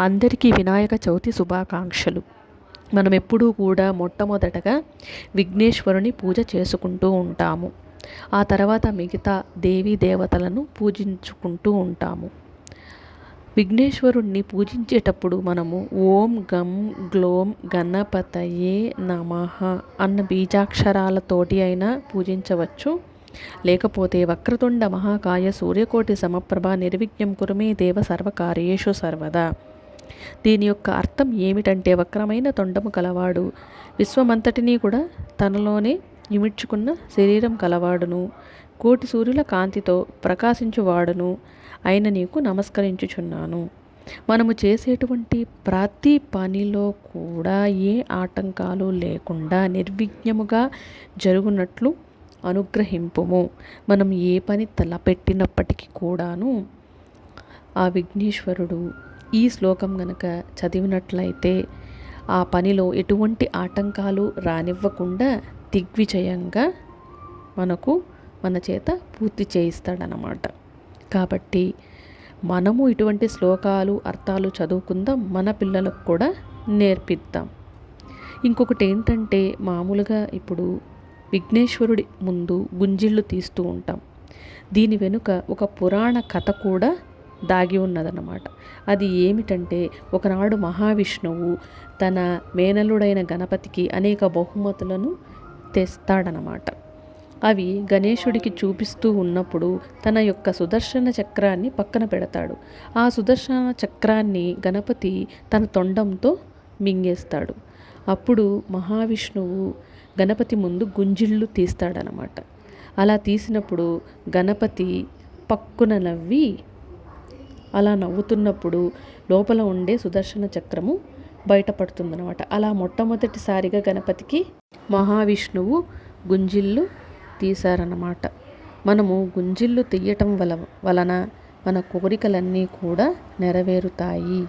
అందరికీ వినాయక చవితి శుభాకాంక్షలు. మనం ఎప్పుడూ కూడా మొట్టమొదటగా విఘ్నేశ్వరుని పూజ చేసుకుంటూ ఉంటాము. ఆ తర్వాత మిగతా దేవీ దేవతలను పూజించుకుంటూ ఉంటాము. విఘ్నేశ్వరుణ్ణి పూజించేటప్పుడు మనము ఓం గం గ్లోం గణపతయే నమ అన్న బీజాక్షరాలతోటి అయినా పూజించవచ్చు. లేకపోతే వక్రతుండ మహాకాయ సూర్యకోటి సమప్రభ నిర్విఘ్నం కురుమే దేవ సర్వకార్యేషు సర్వదా. దీని యొక్క అర్థం ఏమిటంటే వక్రమైన తొండము కలవాడు. విశ్వమంతటినీ కూడా తనలోనే ఇమిడ్చుకున్న శరీరం కలవాడును. కోటి సూర్యుల కాంతితో ప్రకాశించువాడును. అయిన నీకు నమస్కరించుచున్నాను. మనము చేసేటువంటి ప్రతి పనిలో కూడా ఏ ఆటంకాలు లేకుండా నిర్విఘ్నముగా జరుగునట్లు అనుగ్రహింపుము. మనం ఏ పని తలపెట్టినప్పటికీ కూడాను ఆ విఘ్నేశ్వరుడు ఈ శ్లోకం గనక చదివినట్లయితే ఆ పనిలో ఎటువంటి ఆటంకాలు రానివ్వకుండా దిగ్విజయంగా మనకు మన చేత పూర్తి చేయిస్తాడనమాట కాబట్టి మనము ఇటువంటి శ్లోకాలు అర్థాలు చదువుకుందాం మన పిల్లలకు కూడా నేర్పిద్దాం. ఇంకొకటి ఏంటంటే మామూలుగా ఇప్పుడు విఘ్నేశ్వరుడి ముందు గుంజిళ్ళు తీస్తూ ఉంటాం. దీని వెనుక ఒక పురాణ కథ కూడా దాగి ఉన్నదన్నమాట. అది ఏమిటంటే ఒకనాడు మహావిష్ణువు తన మేనలుడైన గణపతికి అనేక బహుమతులను తెస్తాడనమాట అవి గణేశుడికి చూపిస్తూ ఉన్నప్పుడు తన యొక్క సుదర్శన చక్రాన్ని పక్కన పెడతాడు. ఆ సుదర్శన చక్రాన్ని గణపతి తన తొండంతో మింగేస్తాడు. అప్పుడు మహావిష్ణువు గణపతి ముందు గుంజిళ్ళు తీస్తాడనమాట అలా తీసినప్పుడు గణపతి పక్కున నవ్వి అలా నవ్వుతున్నప్పుడు లోపల ఉండే సుదర్శన చక్రము బయటపడుతుందనమాట అలా మొట్టమొదటిసారిగా గణపతికి మహావిష్ణువు గుంజిళ్ళు తీశారన్నమాట. మనము గుంజిళ్ళు తీయటం వల వలన మన కోరికలన్నీ కూడా నెరవేరుతాయి.